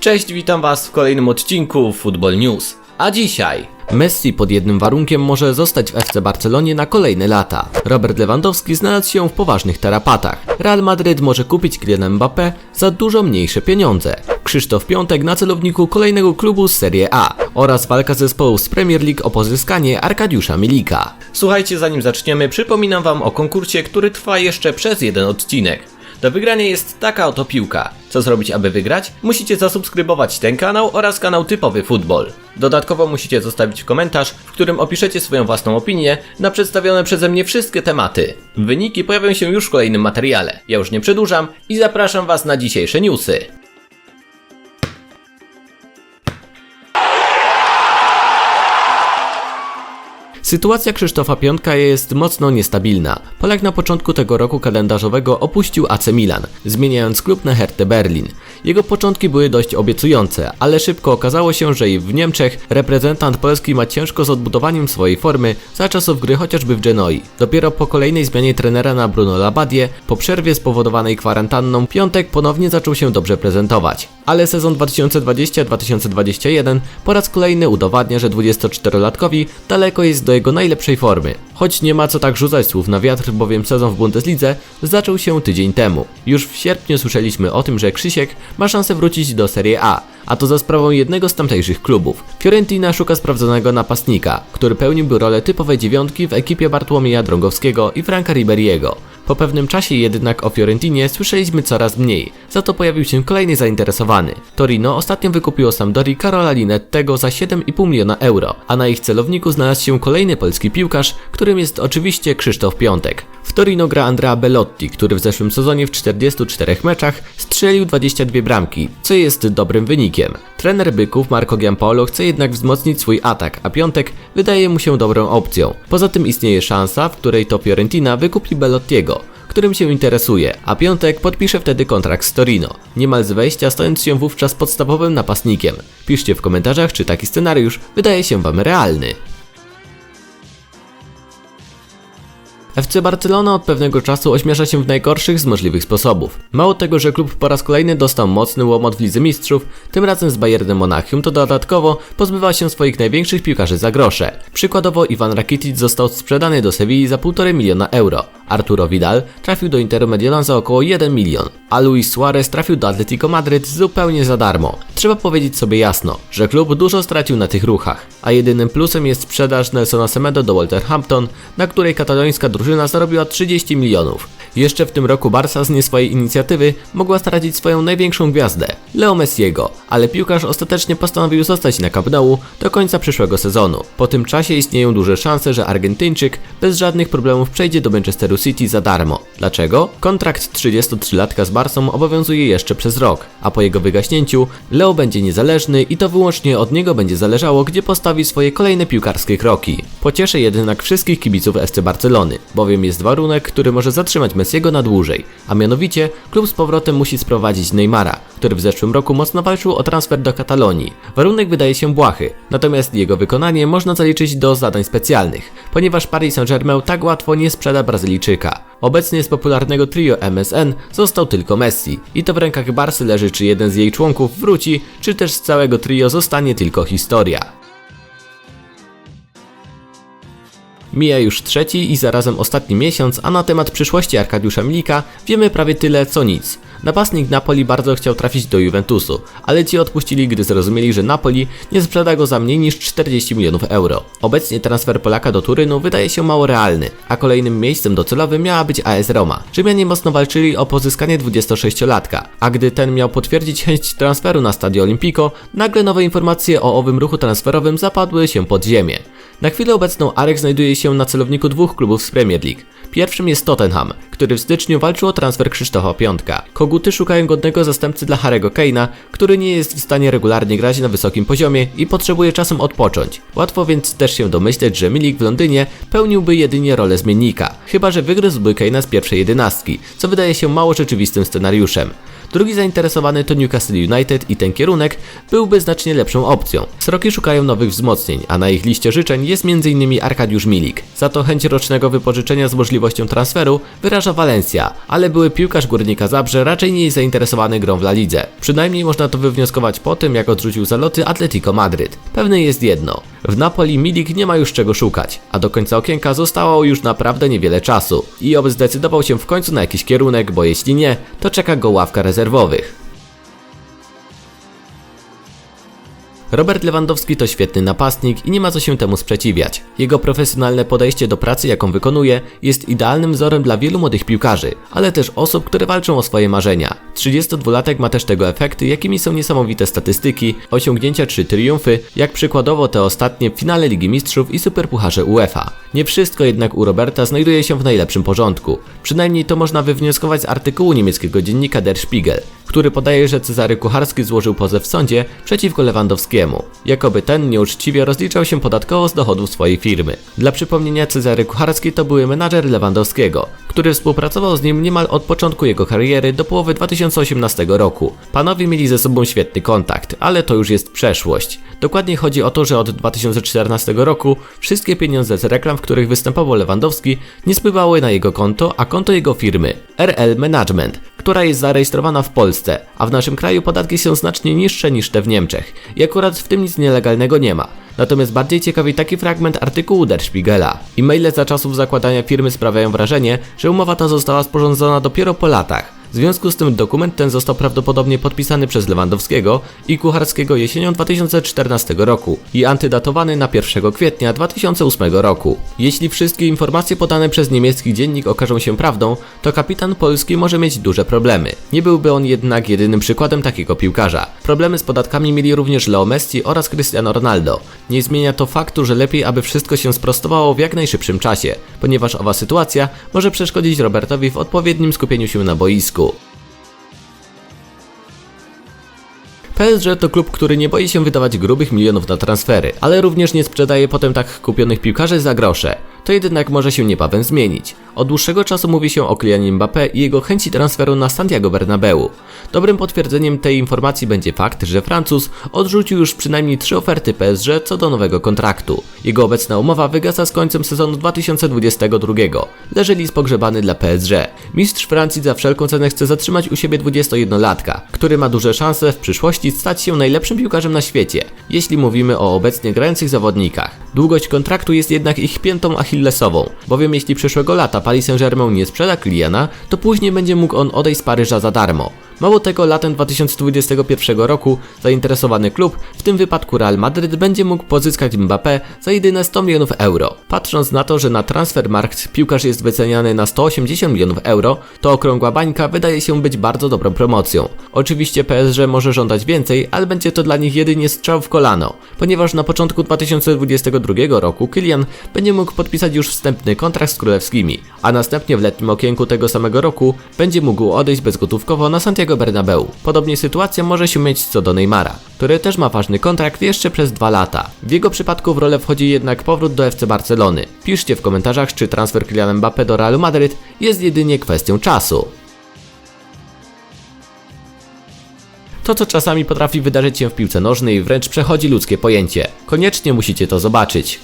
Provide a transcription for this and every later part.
Cześć, witam Was w kolejnym odcinku Football News. A dzisiaj Messi pod jednym warunkiem może zostać w FC Barcelonie na kolejne lata. Robert Lewandowski znalazł się w poważnych tarapatach. Real Madryt może kupić Kyliana Mbappé za dużo mniejsze pieniądze. Krzysztof Piątek na celowniku kolejnego klubu z Serie A oraz walka zespołów z Premier League o pozyskanie Arkadiusza Milika. Słuchajcie, zanim zaczniemy, przypominam Wam o konkursie, który trwa jeszcze przez jeden odcinek. Do wygrania jest taka oto piłka. Co zrobić, aby wygrać? Musicie zasubskrybować ten kanał oraz kanał Typowy Futbol. Dodatkowo musicie zostawić komentarz, w którym opiszecie swoją własną opinię na przedstawione przeze mnie wszystkie tematy. Wyniki pojawią się już w kolejnym materiale. Ja już nie przedłużam i zapraszam Was na dzisiejsze newsy. Sytuacja Krzysztofa Piątka jest mocno niestabilna. Polak na początku tego roku kalendarzowego opuścił AC Milan, zmieniając klub na Hertę Berlin. Jego początki były dość obiecujące, ale szybko okazało się, że i w Niemczech reprezentant Polski ma ciężko z odbudowaniem swojej formy za czasów gry chociażby w Genoi. Dopiero po kolejnej zmianie trenera na Bruno Labadie, po przerwie spowodowanej kwarantanną, Piątek ponownie zaczął się dobrze prezentować. Ale sezon 2020-2021 po raz kolejny udowadnia, że 24-latkowi daleko jest do jego najlepszej formy. Choć nie ma co tak rzucać słów na wiatr, bowiem sezon w Bundeslidze zaczął się tydzień temu. Już w sierpniu słyszeliśmy o tym, że Krzysiek ma szansę wrócić do Serie A, a to za sprawą jednego z tamtejszych klubów. Fiorentina szuka sprawdzonego napastnika, który pełniłby rolę typowej dziewiątki w ekipie Bartłomieja Drągowskiego i Franka Riberiego. Po pewnym czasie jednak o Fiorentinie słyszeliśmy coraz mniej, za to pojawił się kolejny zainteresowany. Torino ostatnio wykupiło Sampdori Karola Linettego za 7,5 miliona euro, a na ich celowniku znalazł się kolejny polski piłkarz, którym jest oczywiście Krzysztof Piątek. W Torino gra Andrea Bellotti, który w zeszłym sezonie w 44 meczach strzelił 22 bramki, co jest dobrym wynikiem. Trener Byków Marco Giampaolo chce jednak wzmocnić swój atak, a Piątek wydaje mu się dobrą opcją. Poza tym istnieje szansa, w której to Fiorentina wykupi Bellottiego, którym się interesuje, a Piątek podpisze wtedy kontrakt z Torino, niemal z wejścia stając się wówczas podstawowym napastnikiem. Piszcie w komentarzach, czy taki scenariusz wydaje się Wam realny. FC Barcelona od pewnego czasu ośmiesza się w najgorszych z możliwych sposobów. Mało tego, że klub po raz kolejny dostał mocny łomot w Lidze Mistrzów, tym razem z Bayernem Monachium, to dodatkowo pozbywa się swoich największych piłkarzy za grosze. Przykładowo Iwan Rakitic został sprzedany do Sewilli za 1,5 miliona euro. Arturo Vidal trafił do Interu Mediolan za około 1 milion, a Luis Suarez trafił do Atletico Madryt zupełnie za darmo. Trzeba powiedzieć sobie jasno, że klub dużo stracił na tych ruchach, a jedynym plusem jest sprzedaż Nelsona Semedo do Wolverhampton, na której katalońska drużyna zarobiła 30 milionów. Jeszcze w tym roku Barca z nie swojej inicjatywy mogła stracić swoją największą gwiazdę, Leo Messiego, ale piłkarz ostatecznie postanowił zostać na Camp do końca przyszłego sezonu. Po tym czasie istnieją duże szanse, że Argentyńczyk bez żadnych problemów przejdzie do Manchesteru City za darmo. Dlaczego? Kontrakt 33-latka z Barcą obowiązuje jeszcze przez rok, a po jego wygaśnięciu Leo będzie niezależny i to wyłącznie od niego będzie zależało, gdzie postawi swoje kolejne piłkarskie kroki. Pocieszę jednak wszystkich kibiców FC Barcelony, bowiem jest warunek, który może zatrzymać Messiego na dłużej, a mianowicie klub z powrotem musi sprowadzić Neymara, który w zeszłym roku mocno walczył o transfer do Katalonii. Warunek wydaje się błahy, natomiast jego wykonanie można zaliczyć do zadań specjalnych, ponieważ Paris Saint-Germain tak łatwo nie sprzeda Brazylijczyka. Obecnie z popularnego trio MSN został tylko Messi i to w rękach Barsy leży czy jeden z jej członków wróci, czy też z całego trio zostanie tylko historia. Mija już trzeci i zarazem ostatni miesiąc, a na temat przyszłości Arkadiusza Milika wiemy prawie tyle co nic. Napastnik Napoli bardzo chciał trafić do Juventusu, ale ci odpuścili, gdy zrozumieli, że Napoli nie sprzeda go za mniej niż 40 milionów euro. Obecnie transfer Polaka do Turynu wydaje się mało realny, a kolejnym miejscem docelowym miała być AS Roma. Rzymianie mocno walczyli o pozyskanie 26-latka, a gdy ten miał potwierdzić chęć transferu na Stadio Olimpico, nagle nowe informacje o owym ruchu transferowym zapadły się pod ziemię. Na chwilę obecną Arek znajduje się na celowniku dwóch klubów z Premier League. Pierwszym jest Tottenham, który w styczniu walczył o transfer Krzysztofa Piątka. Koguty szukają godnego zastępcy dla Harry'ego Kane'a, który nie jest w stanie regularnie grać na wysokim poziomie i potrzebuje czasem odpocząć. Łatwo więc też się domyśleć, że Milik w Londynie pełniłby jedynie rolę zmiennika, chyba że wygryzłby Kane'a z pierwszej jedenastki, co wydaje się mało rzeczywistym scenariuszem. Drugi zainteresowany to Newcastle United i ten kierunek byłby znacznie lepszą opcją. Sroki szukają nowych wzmocnień, a na ich liście życzeń jest m.in. Arkadiusz Milik. Za to chęć rocznego wypożyczenia z możliwością transferu wyraża Valencia, ale były piłkarz Górnika Zabrze raczej nie jest zainteresowany grą w La Lidze. Przynajmniej można to wywnioskować po tym, jak odrzucił zaloty Atletico Madryt. Pewne jest jedno. W Napoli Milik nie ma już czego szukać, a do końca okienka zostało już naprawdę niewiele czasu. I oby zdecydował się w końcu na jakiś kierunek, bo jeśli nie, to czeka go ławka rezerwowych. Robert Lewandowski to świetny napastnik i nie ma co się temu sprzeciwiać. Jego profesjonalne podejście do pracy, jaką wykonuje, jest idealnym wzorem dla wielu młodych piłkarzy, ale też osób, które walczą o swoje marzenia. 32-latek ma też tego efekty, jakimi są niesamowite statystyki, osiągnięcia czy triumfy, jak przykładowo te ostatnie w finale Ligi Mistrzów i Superpucharze UEFA. Nie wszystko jednak u Roberta znajduje się w najlepszym porządku. Przynajmniej to można wywnioskować z artykułu niemieckiego dziennika Der Spiegel, który podaje, że Cezary Kucharski złożył pozew w sądzie przeciwko Lewandowskiemu. Jakoby ten nieuczciwie rozliczał się podatkowo z dochodów swojej firmy. Dla przypomnienia Cezary Kucharski to były menadżer Lewandowskiego, który współpracował z nim niemal od początku jego kariery do połowy 2018 roku. Panowie mieli ze sobą świetny kontakt, ale to już jest przeszłość. Dokładnie chodzi o to, że od 2014 roku wszystkie pieniądze z reklam, w których występował Lewandowski, nie spływały na jego konto, a konto jego firmy RL Management, która jest zarejestrowana w Polsce, a w naszym kraju podatki są znacznie niższe niż te w Niemczech. I akurat w tym nic nielegalnego nie ma. Natomiast bardziej ciekawi taki fragment artykułu Der Spiegela. E-maile za czasów zakładania firmy sprawiają wrażenie, że umowa ta została sporządzona dopiero po latach. W związku z tym dokument ten został prawdopodobnie podpisany przez Lewandowskiego i Kucharskiego jesienią 2014 roku i antydatowany na 1 kwietnia 2008 roku. Jeśli wszystkie informacje podane przez niemiecki dziennik okażą się prawdą, to kapitan polski może mieć duże problemy. Nie byłby on jednak jedynym przykładem takiego piłkarza. Problemy z podatkami mieli również Leo Messi oraz Cristiano Ronaldo. Nie zmienia to faktu, że lepiej aby wszystko się sprostowało w jak najszybszym czasie, ponieważ owa sytuacja może przeszkodzić Robertowi w odpowiednim skupieniu się na boisku. PSG to klub, który nie boi się wydawać grubych milionów na transfery, ale również nie sprzedaje potem tak kupionych piłkarzy za grosze. To jednak może się niebawem zmienić. Od dłuższego czasu mówi się o Kylianie Mbappé i jego chęci transferu na Santiago Bernabeu. Dobrym potwierdzeniem tej informacji będzie fakt, że Francuz odrzucił już przynajmniej trzy oferty PSG co do nowego kontraktu. Jego obecna umowa wygasa z końcem sezonu 2022. Leży list pogrzebany dla PSG. Mistrz Francji za wszelką cenę chce zatrzymać u siebie 21-latka, który ma duże szanse w przyszłości stać się najlepszym piłkarzem na świecie, jeśli mówimy o obecnie grających zawodnikach. Długość kontraktu jest jednak ich piętą achillesową, bowiem jeśli przyszłego lata Paris Saint-Germain nie sprzeda Kyliana, to później będzie mógł on odejść z Paryża za darmo. Mało tego, latem 2021 roku zainteresowany klub, w tym wypadku Real Madryt, będzie mógł pozyskać Mbappé za jedyne 100 milionów euro. Patrząc na to, że na Transfermarkt piłkarz jest wyceniany na 180 milionów euro, to okrągła bańka wydaje się być bardzo dobrą promocją. Oczywiście PSG może żądać więcej, ale będzie to dla nich jedynie strzał w kolano, ponieważ na początku 2022 roku Kylian będzie mógł podpisać już wstępny kontrakt z królewskimi, a następnie w letnim okienku tego samego roku będzie mógł odejść bezgotówkowo na Santiago Bernabeu. Podobnie sytuacja może się mieć co do Neymara, który też ma ważny kontrakt jeszcze przez dwa lata. W jego przypadku w rolę wchodzi jednak powrót do FC Barcelony. Piszcie w komentarzach, czy transfer Kyliana Mbappé do Realu Madryt jest jedynie kwestią czasu. To, co czasami potrafi wydarzyć się w piłce nożnej, wręcz przechodzi ludzkie pojęcie. Koniecznie musicie to zobaczyć.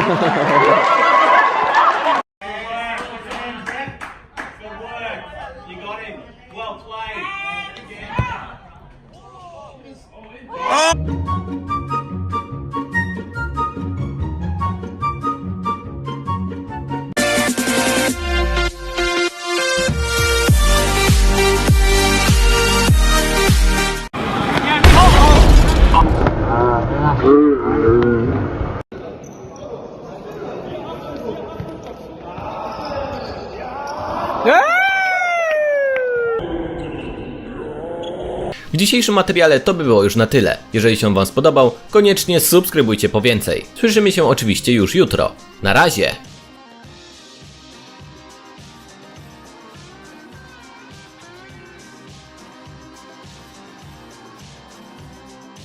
ハハハハ! W dzisiejszym materiale to by było już na tyle. Jeżeli się Wam spodobał, koniecznie subskrybujcie po więcej. Słyszymy się oczywiście już jutro. Na razie!